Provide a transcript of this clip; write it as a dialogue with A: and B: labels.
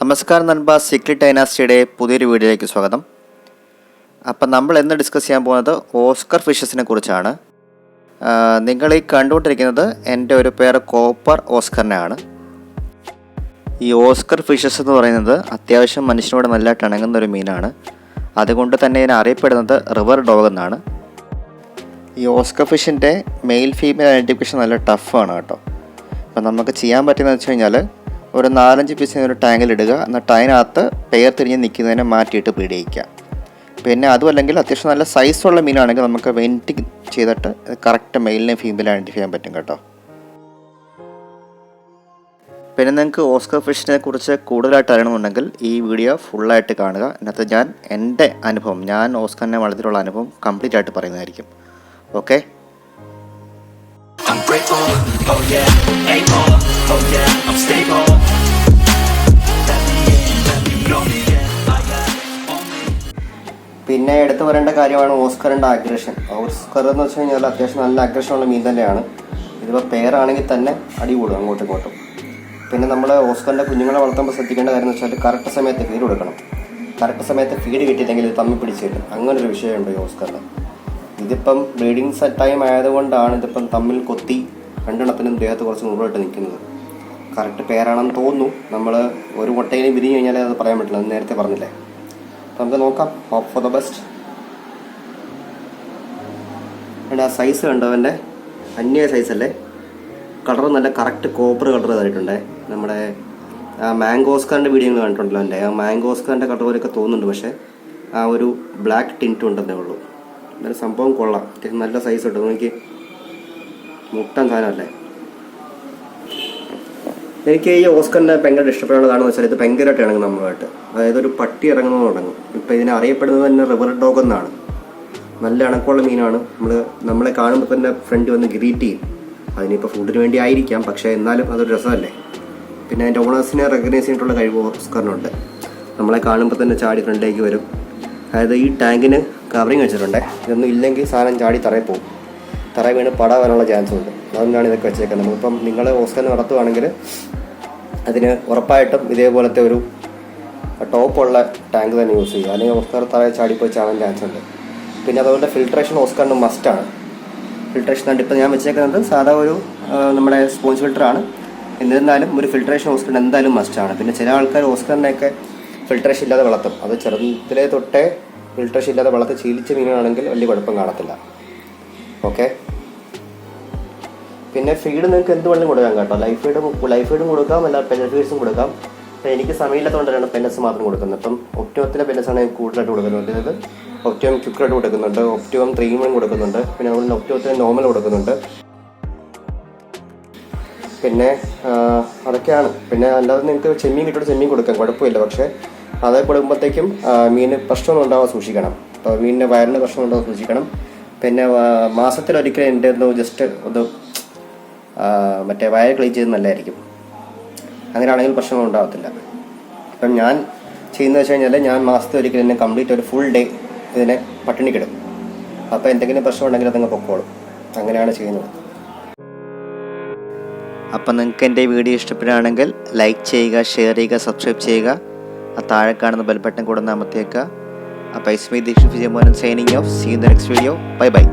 A: നമസ്കാരം നൻപ സീക്രട്ട് ഡൈനാസ്റ്റിയുടെ പുതിയൊരു വീഡിയോയിലേക്ക് സ്വാഗതം. അപ്പം നമ്മൾ ഇന്ന് ഡിസ്കസ് ചെയ്യാൻ പോകുന്നത് ഓസ്കർ ഫിഷസിനെ കുറിച്ചാണ്. നിങ്ങൾ ഈ കണ്ടുകൊണ്ടിരിക്കുന്നത് എന്റെ ഒരു പേര് കോപ്പർ ഓസ്കറിനാണ് ഈ ഓസ്കർ ഫിഷസ് എന്ന് പറയുന്നത് അത്യാവശ്യം മനുഷ്യനോട് നല്ല ഇണങ്ങുന്ന ഒരു മീനാണ്. അതുകൊണ്ട് തന്നെ ഇതിനെ അറിയപ്പെടുന്നത് റിവർ ഡോഗ് എന്നാണ്. ഈ ഓസ്കർ ഫിഷിന്റെ മെയിൽ ഫീമെയിൽ ഐഡന്റിഫിക്കേഷൻ നല്ല ടഫാണ് കേട്ടോ. അപ്പം നമുക്ക് ചെയ്യാൻ പറ്റുന്നത് വെച്ച് കഴിഞ്ഞാൽ ഒരു നാലഞ്ച് പീസ് ഒരു ടാങ്കിൽ ഇടുക. എന്നിട്ട് അതിനകത്ത് പെയർ തിരിഞ്ഞ് നിൽക്കുന്നതിനെ മാറ്റിയിട്ട് പിടിയിക്കുക പിന്നെ അതുമല്ലെങ്കിൽ അത്യാവശ്യം നല്ല സൈസുള്ള മീനാണെങ്കിൽ നമുക്ക് വെന്റിങ് ചെയ്തിട്ട് കറക്റ്റ് മെയിലിനെ ഫീമെയിൽ ഐഡന്റിഫൈ ചെയ്യാൻ പറ്റും കേട്ടോ. പിന്നെ നിങ്ങൾക്ക് ഓസ്കർ ഫിഷിനെ കുറിച്ച് കൂടുതലായിട്ട് അറിയണമെന്നുണ്ടെങ്കിൽ ഈ വീഡിയോ ഫുള്ളായിട്ട് കാണുക. ഇതിനകത്ത് ഞാൻ എന്റെ അനുഭവം ഞാൻ ഓസ്കറിനെ വളർത്തിയിട്ടുള്ള അനുഭവം കംപ്ലീറ്റ് ആയിട്ട് പറയുന്നതായിരിക്കും. Okay
B: I'm grateful, oh yeah, able, oh yeah, I'm stable.
A: പിന്നെ എടുത്തു പറയേണ്ട കാര്യമാണ് ഓസ്കറിന്റെ അഗ്രഷൻ ഓസ്കർ എന്ന് വെച്ച് കഴിഞ്ഞാൽ അത്യാവശ്യം നല്ല അഗ്രഷനുള്ള മീൻ തന്നെയാണ്. ഇതിപ്പോൾ പേരാണെങ്കിൽ തന്നെ അടി കൂടും അങ്ങോട്ടും ഇങ്ങോട്ടും. പിന്നെ നമ്മൾ ഓസ്കറിന്റെ കുഞ്ഞുങ്ങളെ വളർത്തുമ്പോൾ ശ്രദ്ധിക്കേണ്ട കാര്യം എന്ന് വെച്ചാൽ കറക്റ്റ് സമയത്ത് ഫീഡ് കൊടുക്കണം. കറക്റ്റ് സമയത്ത് ഫീഡ് കിട്ടിയില്ലെങ്കിൽ ഇത് തമ്മിൽ പിടിച്ച് കിട്ടും അങ്ങനെ ഒരു വിഷയമുണ്ട് ഈ ഓസ്കറിന്. ഇതിപ്പം ബ്രീഡിങ് ടൈം ആയതുകൊണ്ടാണ് ഇതിപ്പം തമ്മിൽ കൊത്തി രണ്ടെണ്ണത്തിനും ദേഹത്ത് കുറച്ച് മുകളിലോട്ട് നിൽക്കുന്നത്. കറക്റ്റ് പേരാണെന്ന് തോന്നുന്നു. നമ്മൾ ഒരു മുട്ടയിലും വിരിഞ്ഞു കഴിഞ്ഞാൽ അത് പറയാൻ പറ്റില്ല നേരത്തെ പറഞ്ഞില്ലേ? നമുക്ക് നോക്കാം ഹോപ്പ് ഫോർ ദ ബെസ്റ്റ് അതിന്റെ ആ സൈസ് കണ്ടോ അവന്റെ? അന്യ സൈസ് അല്ലേ? കളർ നല്ല കറക്റ്റ് കോപ്പർ കളർ ഇതായിട്ടുണ്ടേ നമ്മുടെ ആ മാംഗോസ്കാറിന്റെ വീഡിയോ നിങ്ങൾ കണ്ടിട്ടുണ്ടല്ലോ എന്റെ ആ മാംഗോസ്കാറിന്റെ കളർ പോലെയൊക്കെ തോന്നുന്നുണ്ട് പക്ഷേ ആ ഒരു ബ്ലാക്ക് ടിന്റ് ഉണ്ടെന്നേ ഉള്ളൂ. എന്നാലും സംഭവം കൊള്ളാം. അത്യാവശ്യം നല്ല സൈസ് ഉണ്ട്. നോക്കി മുട്ടൻ സാധനമല്ലേ? എനിക്ക് ഈ ഓസ്കറിന്റെ ഭയങ്കര ഇഷ്ടപ്പെടാനുള്ളതാണെന്ന് വെച്ചാൽ ഇത് ഭയങ്കരമായിട്ട് ഇറങ്ങും നമ്മളുമായിട്ട്. അതായത് ഒരു പട്ടി ഇറങ്ങുന്നത് തുടങ്ങും ഇപ്പം ഇതിനെ അറിയപ്പെടുന്നത് തന്നെ റിവർ ഡോഗ് എന്നാണ്. നല്ല ഇണക്കമുള്ള മീനാണ്. നമ്മൾ നമ്മളെ കാണുമ്പോൾ തന്നെ ഫ്രണ്ട് വന്ന് ഗ്രീറ്റ് ചെയ്യും. അതിനിപ്പോൾ ഫുഡിന് വേണ്ടി ആയിരിക്കാം. പക്ഷേ എന്നാലും അതൊരു രസമല്ലേ? പിന്നെ അതിന്റെ ഓണേഴ്സിനെ റെക്കഗ്നൈസ് ചെയ്തിട്ടുള്ള കഴിവ് ഓസ്കറിനുണ്ട്. നമ്മളെ കാണുമ്പോൾ തന്നെ ചാടി ഫ്രണ്ടിലേക്ക് വരും. അതായത് ഈ ടാങ്കിന് കവറിങ് വെച്ചിട്ടുണ്ട്. ഇതൊന്നും ഇല്ലെങ്കിൽ സാധനം ചാടി തറയിൽ പോകും. തറ വീണ് പട വരാനുള്ള ചാൻസ് ഉണ്ട്. അതുകൊണ്ടാണ് ഇതൊക്കെ വെച്ചേക്കുന്നത്. നമ്മളിപ്പം നിങ്ങൾ ഓസ്കറിന് നടത്തുവാണെങ്കിൽ അതിന് ഉറപ്പായിട്ടും ഇതേപോലത്തെ ഒരു ടോപ്പുള്ള ടാങ്ക് തന്നെ യൂസ് ചെയ്യുക. അല്ലെങ്കിൽ ഓസ്കാർ താഴെ ചാടിപ്പോയി ചാവാൻ ചാൻസ് ഉണ്ട്. പിന്നെ അതുപോലെ ഫിൽട്രേഷൻ ഓസ്കാറിന് മസ്റ്റാണ് ഫിൽട്രേഷൻ ഉണ്ട് ഇപ്പോൾ ഞാൻ വെച്ചേക്കുന്നത് സാധാ ഒരു നമ്മുടെ സ്പോഞ്ച് ഫിൽറ്ററാണ് എന്നിരുന്നാലും ഒരു ഫിൽട്രേഷൻ ഓസ്കാറിന് എന്തായാലും മസ്റ്റാണ് പിന്നെ ചില ആൾക്കാർ ഓസ്കറിനെയൊക്കെ ഫിൽട്രേഷൻ ഇല്ലാതെ വളർത്തും. അത് ചെറുതിലെ തൊട്ടേ ഫിൽട്രേഷൻ ഇല്ലാതെ വളർത്തി ശീലിച്ച മീനാണെങ്കിൽ വലിയ കുഴപ്പം കാണത്തില്ല. ഓക്കെ പിന്നെ ഫീഡ് നിങ്ങൾക്ക് എന്ത് വേണമെങ്കിലും കൊടുക്കാം കേട്ടോ. ലൈഫ് ഫീഡ് ലൈഫ് ഫീഡും കൊടുക്കാം അല്ല പെല്ലറ്റ് ഫീഡ്സും കൊടുക്കാം. അപ്പം എനിക്ക് സമയമില്ലാത്തതുകൊണ്ടാണ് പെല്ലറ്റ്സ് മാത്രം കൊടുക്കുന്നത്. അപ്പം ഒപ്റ്റോത്തിലെ പെല്ലറ്റ്സാണ് ഞാൻ കൂടുതലായിട്ട് കൊടുക്കുന്നത്. അതായത് ഒപ്റ്റോം ക്യുക്കറായിട്ട് കൊടുക്കുന്നുണ്ട്. ഒപ്റ്റോം ത്രീമൺ കൊടുക്കുന്നുണ്ട്. പിന്നെ അതുപോലെ ഒപ്റ്റോത്തിന് നോർമൽ കൊടുക്കുന്നുണ്ട്. പിന്നെ അതൊക്കെയാണ്. പിന്നെ അല്ലാതെ നിങ്ങൾക്ക് ചെമ്മീൻ കിട്ടിയിട്ട് ചെമ്മീൻ കൊടുക്കാം. കുഴപ്പമില്ല. പക്ഷേ അത് കൊടുക്കുമ്പോഴത്തേക്കും മീന് പ്രശ്നമൊന്നും ഉണ്ടാവാൻ സൂക്ഷിക്കണം. അപ്പോൾ മീനിന്റെ വയറിന് പ്രശ്നം ഉണ്ടാവാൻ സൂക്ഷിക്കണം. പിന്നെ മാസത്തിലൊരിക്കലും എന്റെ ഒന്ന് ജസ്റ്റ് ഒന്ന് മറ്റേ വയർ ക്ലീൻ ചെയ്ത് നല്ലതായിരിക്കും. അങ്ങനെയാണെങ്കിൽ പ്രശ്നങ്ങൾ ഉണ്ടാകത്തില്ല അപ്പം ഞാൻ ചെയ്യുന്നത് വെച്ച് കഴിഞ്ഞാൽ ഞാൻ മാസത്തിൽ ഒരിക്കലും എന്നെ കംപ്ലീറ്റ് ഒരു ഫുൾ ഡേ ഇതിനെ പട്ടിണിക്കിടും അപ്പോൾ എന്തെങ്കിലും പ്രശ്നം ഉണ്ടെങ്കിൽ അതങ്ങ് പൊക്കോളും. അങ്ങനെയാണ് ചെയ്യുന്നത്. അപ്പം നിങ്ങൾക്ക് എന്റെ വീഡിയോ ഇഷ്ടപ്പെടുകയാണെങ്കിൽ ലൈക്ക് ചെയ്യുക ഷെയർ ചെയ്യുക സബ്സ്ക്രൈബ് ചെയ്യുക. ആ താഴെ കാണുന്ന ബെൽബട്ടൺ കൂടെ ഒന്ന് അമർത്തിയേക്കുക. അപ്പോൾ Ismi Dikshit Vijayamohan signing off see in the next video bye bye